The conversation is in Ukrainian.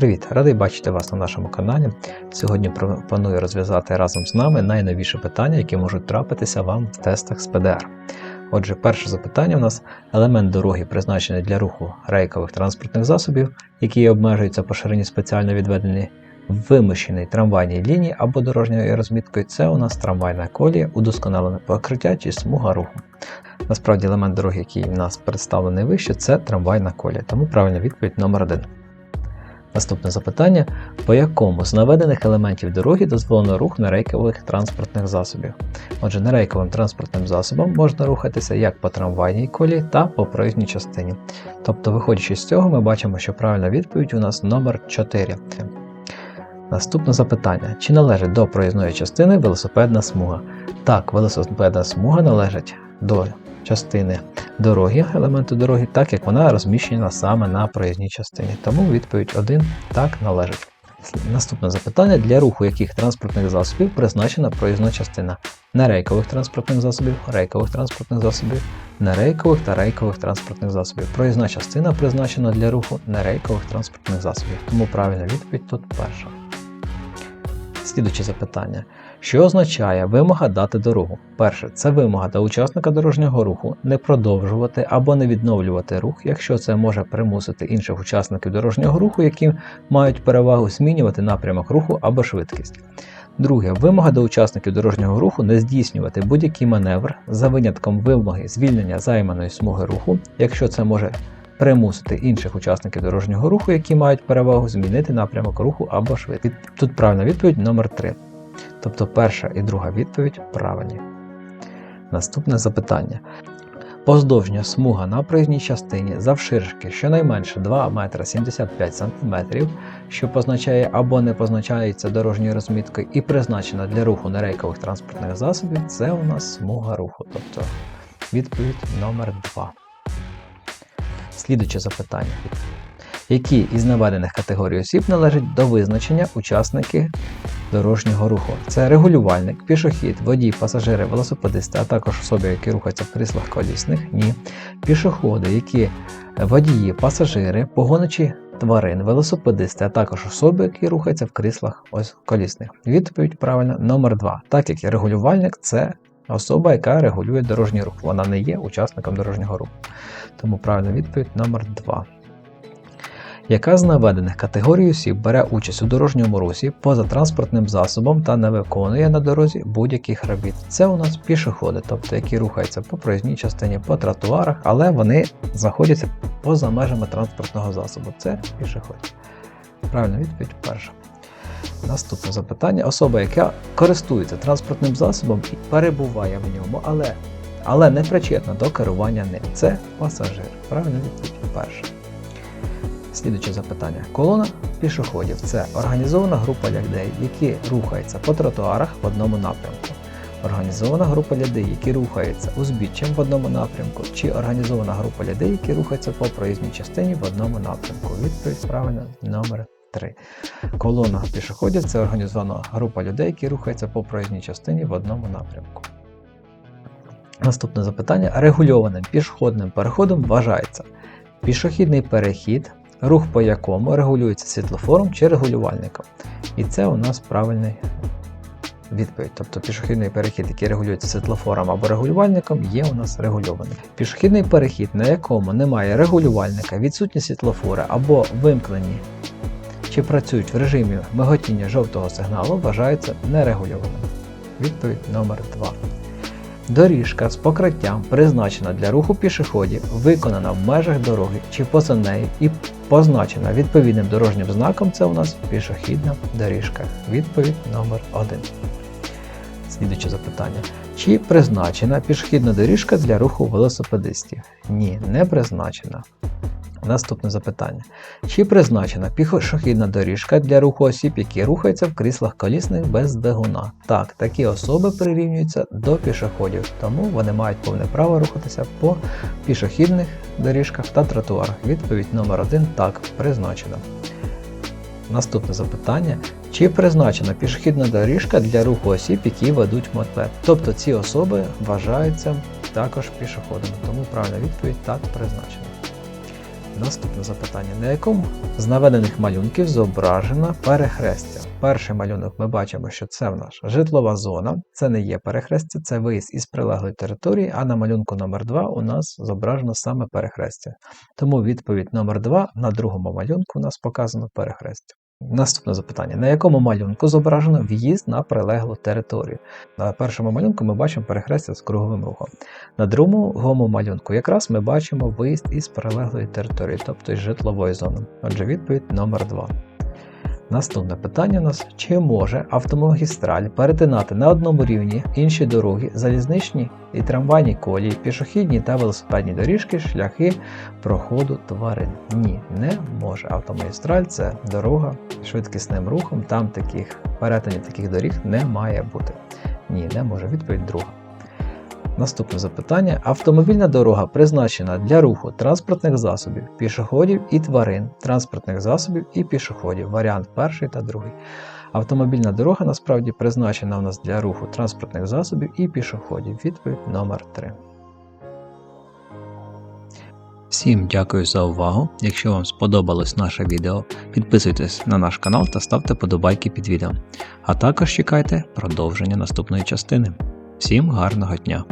Привіт! Радий бачити вас на нашому каналі. Сьогодні пропоную розв'язати разом з нами найновіше питання, які можуть трапитися вам в тестах з ПДР. Отже, перше запитання у нас елемент дороги, призначений для руху рейкових транспортних засобів, які обмежуються по ширині спеціально відведені вимушеній трамвайній лінії або дорожньою розміткою. Це у нас трамвайна колія, удосконалене покриття чи смуга руху. Насправді елемент дороги, який у нас представлений вище, це трамвайна колія, тому правильна відповідь номер 1. Наступне запитання: по якому з наведених елементів дороги дозволено рух нерейкових транспортних засобів? Отже, нерейковим транспортним засобом можна рухатися як по трамвайній колії та по проїзній частині. Тобто, виходячи з цього, ми бачимо, що правильна відповідь у нас номер 4. Наступне запитання: чи належить до проїзної частини велосипедна смуга? Так, велосипедна смуга належить до частини дороги, елементу дороги, так як вона розміщена саме на проїзній частині. Тому відповідь 1 так належить. Наступне запитання: для руху яких транспортних засобів призначена проїзна частина нерейкових транспортних засобів, рейкових транспортних засобів, нерейкових та рейкових транспортних засобів. Проїзна частина призначена для руху нерейкових транспортних засобів. Тому правильна відповідь тут перша. Слідуче запитання. Що означає вимога дати дорогу? Перше, це вимога до учасника дорожнього руху не продовжувати або не відновлювати рух, якщо це може примусити інших учасників дорожнього руху, які мають перевагу змінювати напрямок руху або швидкість. Друге, вимога до учасників дорожнього руху не здійснювати будь-який маневр за винятком вимоги звільнення займаної смуги руху, якщо це може примусити інших учасників дорожнього руху, які мають перевагу змінити напрямок руху або швидкість. Тут правильна відповідь номер 3 Тобто перша і друга відповідь правильні. Наступне запитання. Поздовжня смуга на проїзній частині завширшки щонайменше 2 метра 75 см, що позначає або не позначається дорожньою розміткою і призначена для руху нерейкових транспортних засобів, це у нас смуга руху. Тобто відповідь номер 2 Слідуче запитання. Які із наведених категорій осіб належать до визначення учасники дорожнього руху? Це регулювальник, пішохід, водій, пасажири, велосипедисти, а також особи, які рухаються в кріслах колісних, ні. Пішоходи, які водії, пасажири, погоничі тварин, велосипедисти, а також особи, які рухаються в кріслах ось колісних. Відповідь правильна номер 2 Так як регулювальник це особа, яка регулює дорожній рух. Вона не є учасником дорожнього руху. Тому правильна відповідь номер 2 яка з наведених категорій осіб бере участь у дорожньому русі поза транспортним засобом та не виконує на дорозі будь-яких робіт. Це у нас пішоходи, тобто які рухаються по проїзній частині, по тротуарах, але вони знаходяться поза межами транспортного засобу. Це пішоходи. Правильна відповідь перша. Наступне запитання. Особа, яка користується транспортним засобом і перебуває в ньому, але але не причетна до керування ним. Це пасажир. Правильна відповідь перша. Слідуче запитання. Колона пішоходів це організована група людей, які рухаються по тротуарах в одному напрямку. Організована група людей, які рухаються узбіччям в одному напрямку, чи організована група людей, які рухаються по проїзній частині в одному напрямку. Відповідь правильна номер 3. Колона пішоходів це організована група людей, які рухаються по проїзній частині в одному напрямку. Наступне запитання. Регульованим пішохідним переходом вважається пішохідний перехід, рух по якому регулюється світлофором чи регулювальником. І це у нас правильний відповідь. Тобто пішохідний перехід, який регулюється світлофором або регулювальником, є у нас регульований. Пішохідний перехід, на якому немає регулювальника, відсутні світлофори або вимкнені чи працюють в режимі миготіння жовтого сигналу, вважається нерегульованим. Відповідь номер 2 Доріжка з покриттям призначена для руху пішоходів, виконана в межах дороги чи поза нею і позначена відповідним дорожнім знаком. Це у нас пішохідна доріжка. Відповідь номер 1 Слідуче запитання. Чи призначена пішохідна доріжка для руху велосипедистів? Ні, не призначена. Наступне запитання. Чи призначена пішохідна доріжка для руху осіб, які рухаються в кріслах колісних без двигуна? Так, такі особи прирівнюються до пішоходів, тому вони мають повне право рухатися по пішохідних доріжках та тротуарах. Відповідь номер 1 так, призначена. Наступне запитання. Чи призначена пішохідна доріжка для руху осіб, які ведуть мотопед? Тобто ці особи вважаються також пішоходами, тому правильна відповідь так призначена. Наступне запитання: на якому з наведених малюнків зображено перехрестя? Перший малюнок ми бачимо, що це в нас житлова зона, це не є перехрестя, це виїзд із прилеглої території, а на малюнку номер 2 у нас зображено саме перехрестя. Тому відповідь номер 2 на другому малюнку у нас показано перехрестя. Наступне запитання: на якому малюнку зображено в'їзд на прилеглу територію? На першому малюнку ми бачимо перехрестя з круговим рухом. На другому малюнку якраз ми бачимо виїзд із прилеглої території, тобто із житлової зони. Отже, відповідь номер 2. Наступне питання у нас: чи може автомагістраль перетинати на одному рівні інші дороги, залізничні і трамвайні колії, пішохідні та велосипедні доріжки, шляхи проходу тварин? Ні, не може. Автомагістраль це дорога швидкісним рухом, там таких перетинів таких доріг не має бути. Ні, не може. Відповідь друга. Наступне запитання: автомобільна дорога призначена для руху транспортних засобів, пішоходів і тварин, транспортних засобів і пішоходів. Варіант перший та другий. Автомобільна дорога насправді призначена у нас для руху транспортних засобів і пішоходів. Відповідь номер 3. Всім дякую за увагу. Якщо вам сподобалось наше відео, підписуйтесь на наш канал та ставте подобайки під відео. А також чекайте продовження наступної частини. Всім гарного дня!